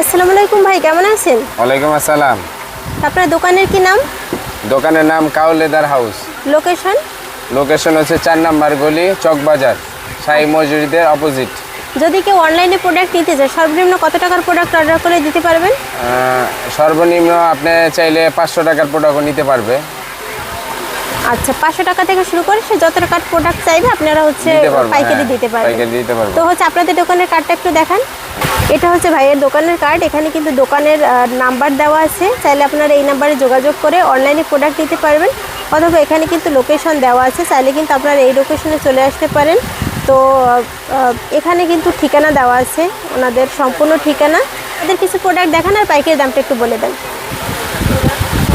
আসসালামু আলাইকুম ভাই কেমন আছেন? ওয়ালাইকুম আসসালাম। আপনার দোকানের কি নাম? দোকানের নাম cow leather house. Location location হচ্ছে চার নাম্বার গলি চকবাজার শাহী মসজিদের অপোজিট যদি কেউ অনলাইনে প্রোডাক্ট নিতে চায় সর্বনিম্ন কত টাকার প্রোডাক্ট অর্ডার করে দিতে পারবেন? সর্বনিম্ন আপনি চাইলে পাঁচশো টাকার প্রোডাক্ট নিতে পারবে। আচ্ছা পাঁচশো টাকা থেকে শুরু করে সে যত কাঠ প্রোডাক্ট চাইবে আপনারা হচ্ছে পাইকারি হ্যাঁ, দিতে পারবেন। পাইকারি দিতে পারব। তো হচ্ছে আপনাদের দোকানের কার্ডটা একটু দেখান। এটা হচ্ছে ভাইয়ের দোকানের কার্ড এখানে কিন্তু দোকানের নাম্বার দেওয়া আছে। চাইলে আপনারা এই নাম্বারে যোগাযোগ করে অনলাইনে প্রোডাক্ট নিতে পারবেন। অথবা এখানে কিন্তু লোকেশন দেওয়া আছে চাইলে কিন্তু আপনারা এই লোকেশনে চলে আসতে পারেন। তো এখানে কিন্তু ঠিকানা দেওয়া আছে ওনাদের সম্পূর্ণ ঠিকানা। ওদের কিছু প্রোডাক্ট দেখান আর পাইকারি দামটা একটু বলে দেন।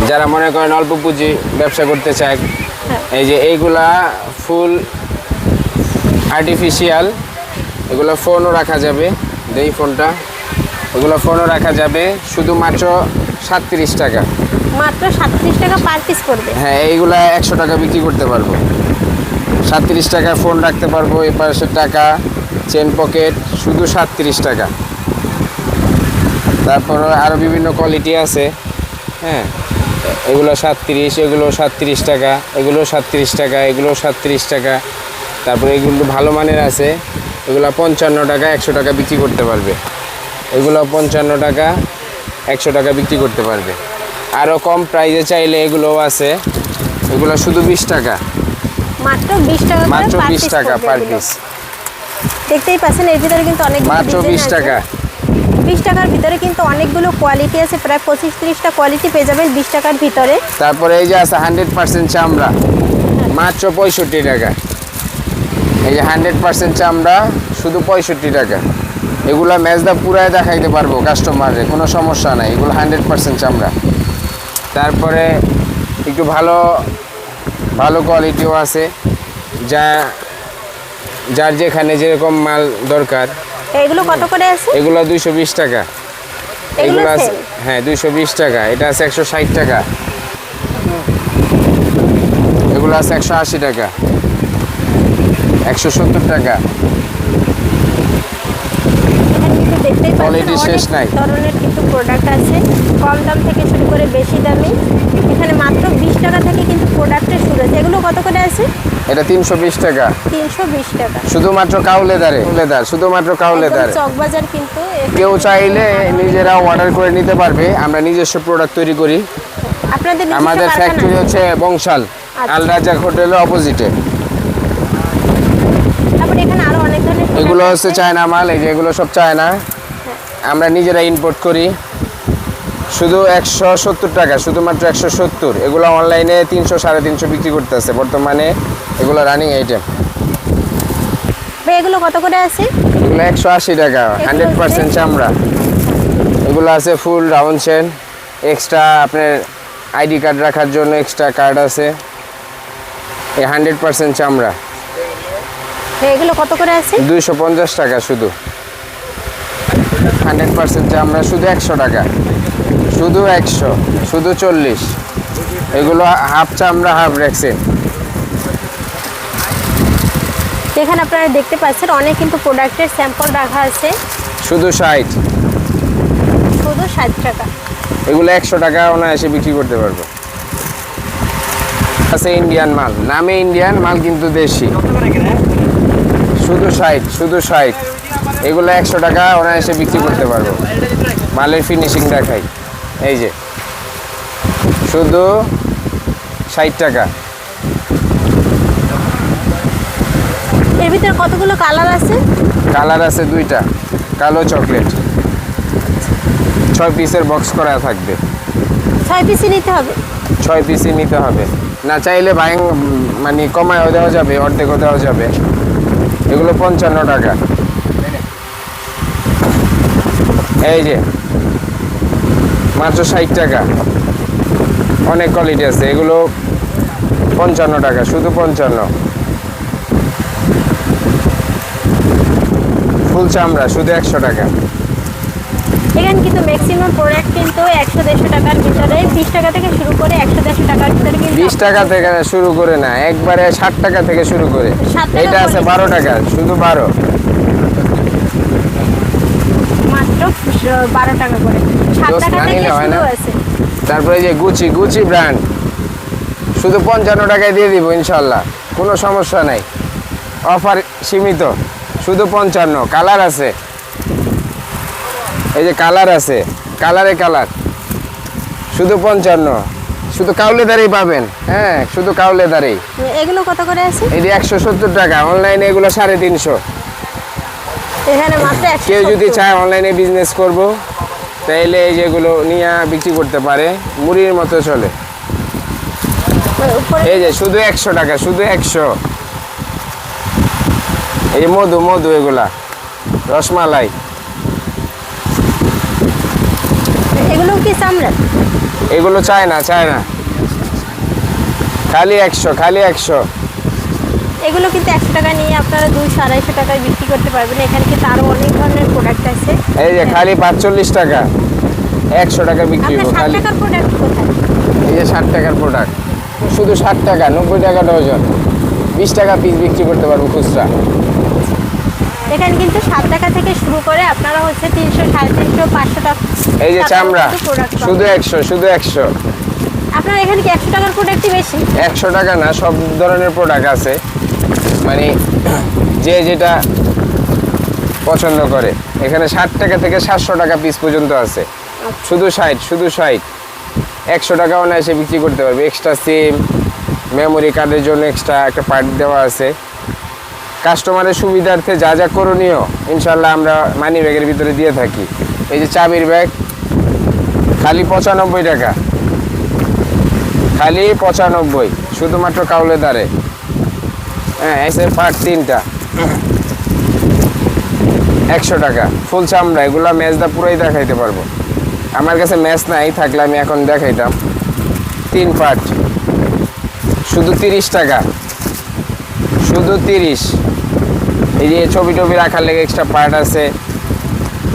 যারা মনে করেন অল্প পুঁজি ব্যবসা করতে চায়। এই যে এইগুলা ফুল আর্টিফিশিয়াল এগুলো ফোনও রাখা যাবে। এই ফোনটা এগুলো ফোনও রাখা যাবে শুধুমাত্র সাতত্রিশ টাকা। মাত্র সাতত্রিশ টাকা পার পিস পড়বে। হ্যাঁ এইগুলা একশো টাকা বিক্রি করতে পারব। সাতত্রিশ টাকা ফোন রাখতে পারব এই পাশের টাকা চেন পকেট শুধু সাতত্রিশ টাকা। তারপর আরও বিভিন্ন কোয়ালিটি আছে। হ্যাঁ। এগুলো সাতত্রিশ এগুলো সাতত্রিশ টাকা এগুলো সাতত্রিশ টাকা এগুলো সাতত্রিশ টাকা। তারপরে এগুলো ভালো মানের আছে। এগুলো পঞ্চান্ন টাকা একশো টাকা বিক্রি করতে পারবে। এগুলো পঞ্চান্ন টাকা একশো টাকা বিক্রি করতে পারবে। আরও কম প্রাইসে চাইলে এগুলোও আছে। এগুলো শুধু বিশ টাকা। মাত্র বিশ টাকা মাত্র বিশ টাকা পার পিস দেখতেই পাচ্ছেন এর ভিতরে কিন্তু অনেক মাত্র বিশ টাকা। বিশ টাকার ভিতরে কিন্তু অনেকগুলো কোয়ালিটি আছে প্রায় পঁচিশ ত্রিশটা কোয়ালিটি পেয়ে যাবেন বিশ টাকার ভিতরে। তারপরে এই যে আছে হান্ড্রেড পার্সেন্ট চামড়া মাত্র পঁয়ষট্টি টাকা। এই যে হান্ড্রেড পার্সেন্ট চামড়া শুধু পঁয়ষট্টি টাকা। এগুলা মেজদা পুরাই দেখাইতে পারব কাস্টমারে কোনো সমস্যা নাই এগুলো হান্ড্রেড পার্সেন্ট চামড়া। তারপরে একটু ভালো ভালো কোয়ালিটিও আছে যা যার যেখানে যেরকম মাল দরকার। এগুলো কত করে আছে? এগুলো দুইশো বিশ টাকা। এগুলো আছে হ্যাঁ দুইশো বিশ টাকা। এটা আছে একশো ষাট টাকা। এগুলো আছে একশো আশি টাকা। একশো সত্তর টাকা। পাচ্ছেন শেষ নাই। ধরনের কিন্তু প্রোডাক্ট আছে। কম দাম থেকে শুরু করে বেশি দামি। এখানে মাত্র বিশ টাকা থেকে কিন্তু প্রোডাক্টের শুরু আছে এগুলো কত করে আছে? এটা তিনশো বিশ টাকা। তিনশো বিশ টাকা। শুধুমাত্র কাউলেদারে লেদার শুধুমাত্র কাউলেদারে চকবাজার কিন্তু কেউ চাইলে নিজেরা অর্ডার করে নিতে পারবে আমরা নিজস্ব প্রোডাক্ট তৈরি করি। আপনাদের আমাদের ফ্যাক্টরি হচ্ছে বংশাল আচ্ছা। আল রাজাক হোটেলের অপোজিটে তারপরে এখানে আরও অনেক ধরনের এগুলো হচ্ছে। চায়না মাল এই যে এগুলো সব চায়না। আমরা নিজেরা ইম্পোর্ট করি। শুধু একশো সত্তর টাকা শুধুমাত্র একশো সত্তর। এগুলো অনলাইনে তিনশো সাড়ে তিনশো বিক্রি করতেছে। বর্তমানে এগুলো রানিং আইটেম এগুলো কত করে আছে? এগুলো একশো আশি টাকা হান্ড্রেড পার্সেন্ট চামড়া। এগুলো আছে ফুল রাউন্ড চেন এক্সট্রা আপনার আইডি কার্ড রাখার জন্য এক্সট্রা কার্ড আছে। এই হান্ড্রেড পার্সেন্ট চামড়া। এগুলো কত করে আছে? দুইশো পঞ্চাশ টাকা শুধু। হান্ড্রেড পার্সেন্ট চামড়া শুধু একশো টাকা। শুধু একশো শুধু চল্লিশ। এগুলো হাফ চামড়া হাফ রেক্সিন এখানে আপনারা দেখতে পাচ্ছেন অনেক কিন্তু প্রোডাক্টের স্যাম্পল রাখা আছে। শুধু ষাট। শুধু ষাট টাকা। এগুলো একশো টাকা অনায়াসে বিক্রি করতে পারব। আছে ইন্ডিয়ান মাল। নামে ইন্ডিয়ান মাল কিন্তু দেশি। শুধু ষাট শুধু ষাট। এগুলো একশো টাকা অনায়াসে বিক্রি করতে পারব। মালের ফিনিশিং দেখাই। এই যে। শুধু ষাট টাকা। এর ভিতরে কতগুলো কালার আছে? কালার আছে দুইটা। কালো চকলেট। ছয় পিসের বক্স করা থাকবে। ছয় পিসই নিতে হবে? ছয় পিসই নিতে হবে। না চাইলে ভাই মানে কমায়ও দেওয়া যাবে অর্ধেকও দেওয়া যাবে। এগুলো পঞ্চান্ন টাকা। এই যে। মাত্র ষাট টাকা। অনেক কোয়ালিটি আছে। এগুলো পঞ্চান্ন টাকা শুধু পঞ্চান্ন। ফুল চামড়া শুধু একশো টাকা। এখানে কিন্তু ম্যাক্সিমাম প্রোডাক্ট কিন্তু একশো দেড়শো টাকার ভিতরে বিশ টাকা থেকে শুরু করে একশো দেড়শো টাকার ভিতরে কিন্তু বিশ টাকা থেকে শুরু করে না একবারে ষাট টাকা থেকে শুরু করে। এটা আছে বারো টাকা শুধু বারো মাত্র বারো টাকা করে। সাত টাকা থেকে? শুরু আছে তারপরে যে গুচি গুচি ব্র্যান্ড শুধু পঞ্চান্ন টাকায় দিয়ে দিব ইনশাল্লাহ কোনো সমস্যা নাই। অফার সীমিত শুধু পঞ্চান্ন। কালার আছে। এই যে কালার আছে। কালারে কালার শুধু পঞ্চান্ন। শুধু কাউলেদারেই পাবেন। হ্যাঁ শুধু কাউলেদারেই এগুলো কত করে আছে? একশো সত্তর টাকা। অনলাইনে এগুলো সাড়ে তিনশো। এখানে মাত্র কেউ যদি চায় অনলাইনে বিজনেস করব তাইলে এই যেগুলো নিয়ে বিক্রি করতে পারে মুড়ির মতো চলে। এই যে শুধু একশো টাকা শুধু একশো। এই মধু মধু এগুলা রসমালাই। এগুলো কি চামড়া? এগুলো চায় না চায় না। খালি একশো খালি একশো। এগুলো কিন্তু একশো টাকা নিয়ে আপনারা দুইশো আড়াইশো টাকায় বিক্রি করতে পারবেন। এখানে কিন্তু আরও অনেক ধরনের প্রোডাক্ট আছে। এই যে খালি পাঁচচল্লিশ টাকা। একশো টাকা বিক্রি হব খালি। টাকার প্রোডাক্ট এই যে ষাট টাকার প্রোডাক্ট শুধু ষাট টাকা নব্বই টাকা ডজন। বিশ টাকা পিস বিক্রি করতে পারব খুচরা। এখানে কিন্তু সাত টাকা থেকে শুরু করে আপনারা হচ্ছে তিনশো সাড়ে তিনশো পাঁচশো টাকা এই যে চামড়া শুধু একশো শুধু একশো। আপনার এখানে কি একশো টাকার প্রোডাক্টই বেশি? একশো টাকা না সব ধরনের প্রোডাক্ট আছে। মানে যে যেটা পছন্দ করে। এখানে ষাট টাকা থেকে সাতশো টাকা পিস পর্যন্ত আছে। শুধু ষাট শুধু ষাট। একশো টাকাও না এসে বিক্রি করতে পারবে। এক্সট্রা সিম মেমোরি কার্ডের জন্য এক্সট্রা একটা পার্ট দেওয়া আছে। কাস্টমারের সুবিধার্থে যা যা করণীয় ইনশাল্লাহ আমরা মানি ব্যাগের ভিতরে দিয়ে থাকি। এই যে চাবির ব্যাগ খালি পঁচানব্বই টাকা। খালি পঁচানব্বই শুধুমাত্র কাউলে দাঁড়ে হ্যাঁ পার্ট তিনটা। একশো টাকা। ফুল চামড়া, এগুলো ম্যাচদা পুরোই দেখাইতে পারব। আমার কাছে ম্যাচ নাই, থাকলে আমি এখন দেখাইতাম। তিন পার্ট শুধু তিরিশ টাকা। শুধু তিরিশ। এই যে ছবি টবি রাখার লেগে এক্সট্রা পার্ট আছে,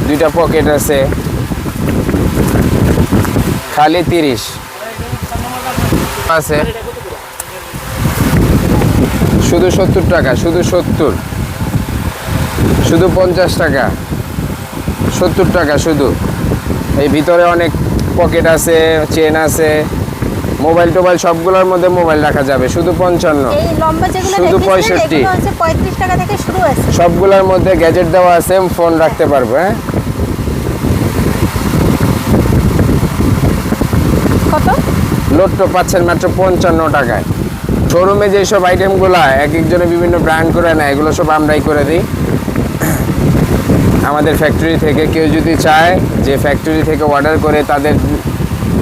দুইটা পকেট আছে। খালি তিরিশ। আছে। শুধু সত্তর টাকা শুধু সত্তর। শুধু পঞ্চাশ টাকা। সত্তর টাকা শুধু। এই ভিতরে অনেক পকেট আছে চেন আছে। মোবাইল টোবাইল সবগুলোর মধ্যে মোবাইল রাখা যাবে শুধু পঞ্চান্ন। শুধু দেখিয়েছিলেন, 65 এগুলো হচ্ছে পঁয়ত্রিশ টাকা থেকে শুরু আছে সবগুলোর মধ্যে গ্যাজেট দেওয়া আছে ফোন রাখতে পারব হ্যাঁ? লোট্টো পাচ্ছেন মাত্র পঞ্চান্ন টাকায়। শোরুমে যেসব আইটেমগুলো এক একজনে বিভিন্ন ব্র্যান্ড করে নেয়, এগুলো সব আমরাই করে দিই। আমাদের ফ্যাক্টরি থেকে কেউ যদি চায় যে ফ্যাক্টরি থেকে অর্ডার করে তাদের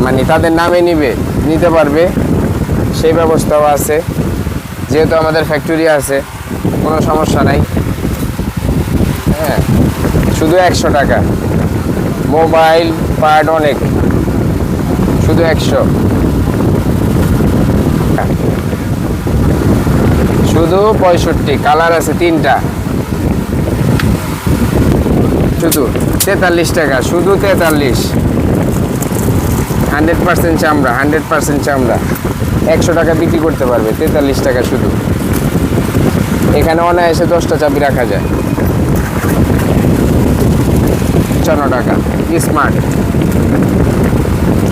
মানে তাদের নামে নিবে, নিতে পারবে, সেই ব্যবস্থাও আছে। যেহেতু আমাদের ফ্যাক্টরি আছে, কোনো সমস্যা নাই। হ্যাঁ শুধু একশো টাকা। মোবাইল পার্ট অনেক। শুধু একশো। শুধু পঁয়ষট্টি, কালার আছে তিনটা। শুধু তেতাল্লিশ টাকা, শুধু তেতাল্লিশ। হান্ড্রেড পার্সেন্ট চামড়া, হান্ড্রেড পার্সেন্ট চামড়া। একশো টাকা বিক্রি করতে পারবে, তেতাল্লিশ টাকা শুধু। এখানে অনায়াসে দশটা চাবি রাখা যায়। পঞ্চান্ন টাকা স্মার্ট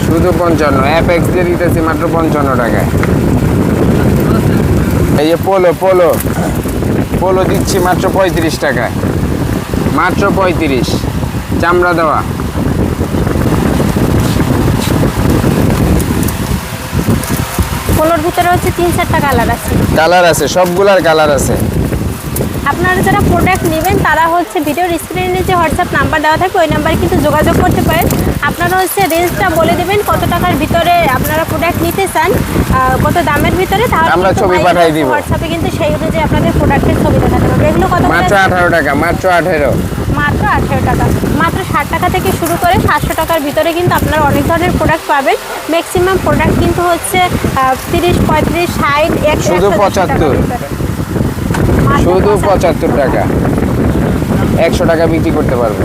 শুধু পঞ্চান্ন অ্যাপ এক্স দিয়ে দিতেছি মাত্র পঞ্চান্ন টাকায়। এই যে পোলো পোলো। পোলো দিচ্ছি মাত্র পঁয়ত্রিশ টাকায়। মাত্র পঁয়ত্রিশ। চামড়া দেওয়া। পোলোর ভিতরে হচ্ছে তিন চারটা কালার আছে। কালার আছে সবগুলার কালার আছে। আপনারা যারা প্রোডাক্ট নেবেন তারা হচ্ছে ভিডিওর স্ক্রিনে যে হোয়াটসঅ্যাপ নাম্বার দেওয়া থাকবে ওই নাম্বারে কিন্তু যোগাযোগ করতে পারেন। আপনারা হচ্ছে রেঞ্জটা বলে দেবেন কত টাকার ভিতরে আপনারা প্রোডাক্ট নিতে চান কত দামের ভিতরে তাহলে আমরা ছবি পাঠাই দিব। হোয়াটসঅ্যাপে কিন্তু সেই অনুযায়ী আপনাদের প্রোডাক্টের ছবি দেখাতে পারবে এগুলো কত মাত্র আছে? আঠারো টাকা মাত্র আঠেরো। মাত্র আঠেরো টাকা। মাত্র ষাট টাকা থেকে শুরু করে সাতশো টাকার ভিতরে কিন্তু আপনারা অনেক ধরনের প্রোডাক্ট পাবেন। ম্যাক্সিমাম প্রোডাক্ট কিন্তু হচ্ছে তিরিশ পঁয়ত্রিশ ষাট একশো শুধু 110 টাকার 75 ভিতরে। মাত্র শুধু পঁচাত্তর টাকা। একশো টাকা বিক্রি করতে পারবে।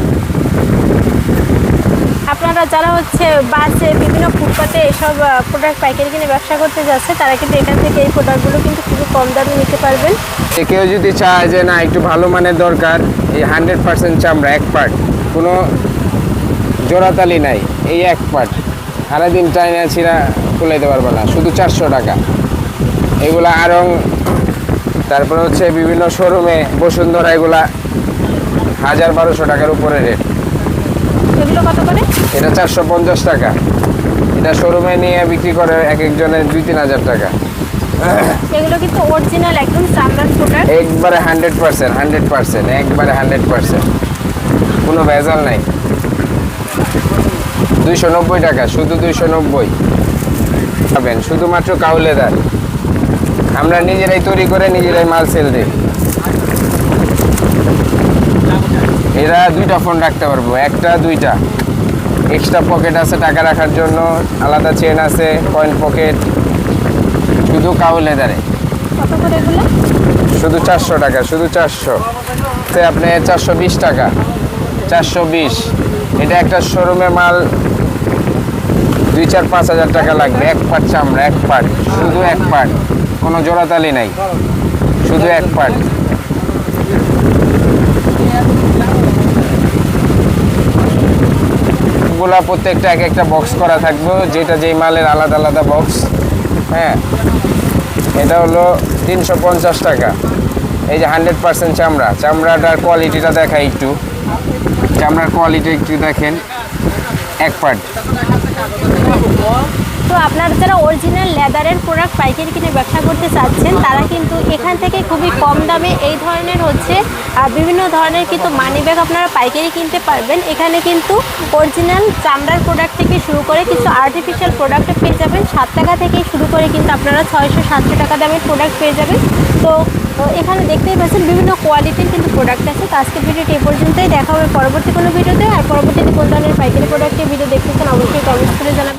আপনারা যারা হচ্ছে বাসে বিভিন্ন ফুটপাতে এসব প্রোডাক্ট পাইকারি কিনে ব্যবসা করতে যাচ্ছে তারা কিন্তু এখান থেকে এই প্রোডাক্টগুলো কিন্তু খুবই কম দামে নিতে পারবেন। কেউ যদি চায় যে না একটু ভালো মানের দরকার এই হান্ড্রেড পার্সেন্ট চামড়া এক পার্ট কোনো জোড়াতালি নাই এই এক পাট সারাদিন টাইনে ছিঁড়া খুলাইতে পারব না শুধু চারশো টাকা। এগুলো আরং তারপর হচ্ছে বিভিন্ন শোরুমে বসুন্ধরা এগুলা হাজার বারোশো টাকার উপরে রেট এগুলো কত করে? এটা চারশো পঞ্চাশ টাকা। এটা শোরুমে নিয়ে বিক্রি করে এক একজনের দুই তিন হাজার টাকা। এগুলো কিন্তু অরিজিনাল একদম চামড়ার প্রোডাক্ট একবারে হান্ড্রেড পার্সেন্ট হান্ড্রেড পার্সেন্ট একবারে হান্ড্রেড পার্সেন্ট কোনো ভেজাল নাই। দুইশো নব্বই টাকা শুধু দুইশো নব্বই। পাবেন শুধুমাত্র কাউলেদার। আমরা নিজেরাই তৈরি করে নিজেরাই মাল সেল দিই। এরা দুইটা ফোন রাখতে পারব একটা দুইটা। এক্সট্রা পকেট আছে টাকা রাখার জন্য আলাদা চেন আছে কয়েন পকেট শুধু কাউলেদারে শুধু চারশো টাকা শুধু চারশো। আপনি চারশো বিশ টাকা চারশো বিশ। এটা একটা শোরুমে মাল দুই চার পাঁচ হাজার টাকা লাগবে এক পাট চামড়া এক পাট শুধু এক পাট কোনো জোড়াতালি নাই। শুধু এক পার্ট। গুলা প্রত্যেকটা এক একটা বক্স করা থাকবে। যেটা যেই মালের আলাদা আলাদা বক্স হ্যাঁ। এটা হলো তিনশো পঞ্চাশ টাকা। এই যে হান্ড্রেড পার্সেন্ট চামড়া। চামড়াটার কোয়ালিটিটা দেখাই একটু। চামড়ার কোয়ালিটি একটু দেখেন। এক পার্ট। তো আপনারা যারা অরিজিনাল লেদারের প্রোডাক্ট পাইকারি কিনে ব্যবসা করতে চাচ্ছেন, তারা কিন্তু এখান থেকে খুবই কম দামে এই ধরনের হচ্ছে বিভিন্ন ধরনের কিন্তু মানি ব্যাগ আপনারা পাইকারি কিনতে পারবেন। এখানে কিন্তু অরিজিনাল চামড়ার প্রোডাক্ট থেকে শুরু করে কিছু আর্টিফিশিয়াল প্রোডাক্টও পেয়ে যাবেন। সাত টাকা থেকে শুরু করে কিন্তু আপনারা ছয়শো, সাতশো টাকা দামের প্রোডাক্ট পেয়ে যাবেন। তো এখানে দেখতেই পাচ্ছেন বিভিন্ন কোয়ালিটির কিন্তু প্রোডাক্ট আছে। তো আজকে ভিডিওটি এ পর্যন্তই। দেখা হবে পরবর্তী কোনো ভিডিওতে। আর পরবর্তীতে কোন ধরনের পাইকারি প্রোডাক্টের ভিডিও দেখতে চান, অবশ্যই কমেন্ট করে জানাবেন।